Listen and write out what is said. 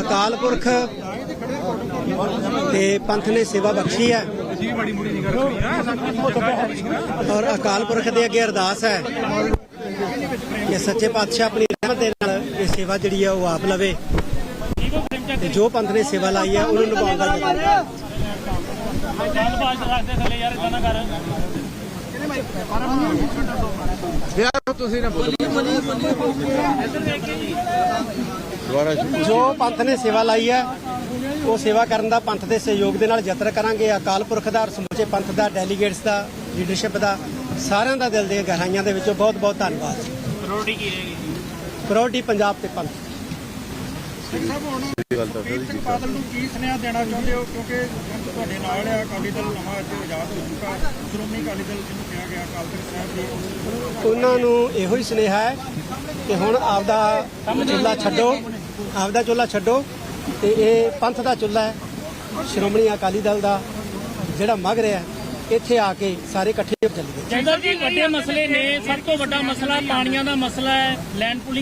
ਅਕਾਲ ਪੁਰਖ ਤੇ ਪੰਥ ਨੇ ਸੇਵਾ ਬਖਸ਼ੀ ਹੈ। ਔਰ ਅਕਾਲ ਪੁਰਖ ਦੇ ਅੱਗੇ ਅਰਦਾਸ ਹੈ ਕਿ ਸੱਚੇ ਪਾਤਸ਼ਾਹ ਆਪਣੀ ਰਹਿਮਤ ਦੇ ਨਾਲ ਇਹ ਸੇਵਾ ਜਿਹੜੀ ਹੈ ਉਹ ਆਪ ਲਵੇ। ਤੇ ਜੋ ਪੰਥ ਨੇ ਸੇਵਾ ਲਾਈ ਹੈ, ਉਹਨੂੰ ਨਿਭਾਉਣ ਦਾ ਯਤਨ। ਯਾਰ ਇਦਾਂ ਨਾ ਕਰ ਯਾਰ ਤੁਸੀਂ ਨਾ ਬੋਲੋ ਦੁਬਾਰਾ ਸ਼ੁਰੂ ਜੋ ਪੰਥ ਨੇ ਸੇਵਾ ਲਾਈ ਹੈ ਉਹ ਸੇਵਾ ਕਰਨ ਦਾ ਪੰਥ ਦੇ ਸਹਿਯੋਗ ਦੇ ਨਾਲ ਯਤਨ ਕਰਾਂਗੇ। ਅਕਾਲ ਪੁਰਖ ਦਾ ਔਰ ਸਮੁੱਚੇ ਪੰਥ ਦਾ ਡੈਲੀਗੇਟਸ ਦਾ ਲੀਡਰਸ਼ਿਪ ਦਾ ਸਾਰਿਆਂ ਦਾ ਦਿਲ ਦੀਆਂ ਗਹਿਰਾਈਆਂ ਦੇ ਵਿੱਚੋਂ ਬਹੁਤ ਬਹੁਤ ਧੰਨਵਾਦ। ਰੋਟੀ ਕੀ ਰਹੇਗੀ ਪ੍ਰਾਇੋਰਟੀ ਪੰਜਾਬ ਤੇ ਪੰਥ। ਗੱਲ ਤਾਂ ਸਹੀ ਸਿੰਘ ਬਾਦਲ ਨੂੰ ਕੀ ਸੁਨੇਹਾ ਦੇਣਾ ਚਾਹੁੰਦੇ ਹੋ ਕਿਉਂਕਿ ਤੁਹਾਡੇ ਨਾਲ ਆ ਅਕਾਲੀ ਦਲ ਨਵਾਂ ਅੱਜ ਆਜ਼ਾਦ ਹੋ ਚੁੱਕਾ ਸ਼੍ਰੋਮਣੀ ਅਕਾਲੀ ਦਲ ਜਿਹਨੂੰ ਕਿਹਾ ਗਿਆ ਅਕਾਲ ਤਖਤ ਸਾਹਿਬ ਦੀ ਉਹਨਾਂ ਨੂੰ ਇਹੋ ਹੀ ਸੁਨੇਹਾ ਹੈ ਕਿ ਹੁਣ ਆਪਦਾ ਚੁੱਲਾ ਛੱਡੋ, ਆਪਦਾ ਚੁੱਲਾ ਛੱਡੋ ਤੇ ਇਹ ਪੰਥ ਦਾ ਚੁੱਲਾ ਹੈ, ਸ਼੍ਰੋਮਣੀ ਅਕਾਲੀ ਦਲ ਦਾ ਜਿਹੜਾ ਮਗ ਰਿਹਾ ਇੱਥੇ ਆ ਕੇ ਸਾਰੇ ਇਕੱਠੇ ਚੱਲੀਏ। ਜੰਦਰ ਜੀ, ਵੱਡੇ ਮਸਲੇ ਨੇ, ਸਭ ਤੋਂ ਵੱਡਾ ਮਸਲਾ ਪਾਣੀਆਂ ਦਾ ਮਸਲਾ ਹੈ ਲੈਂਡ ਪੂਲਿੰਗ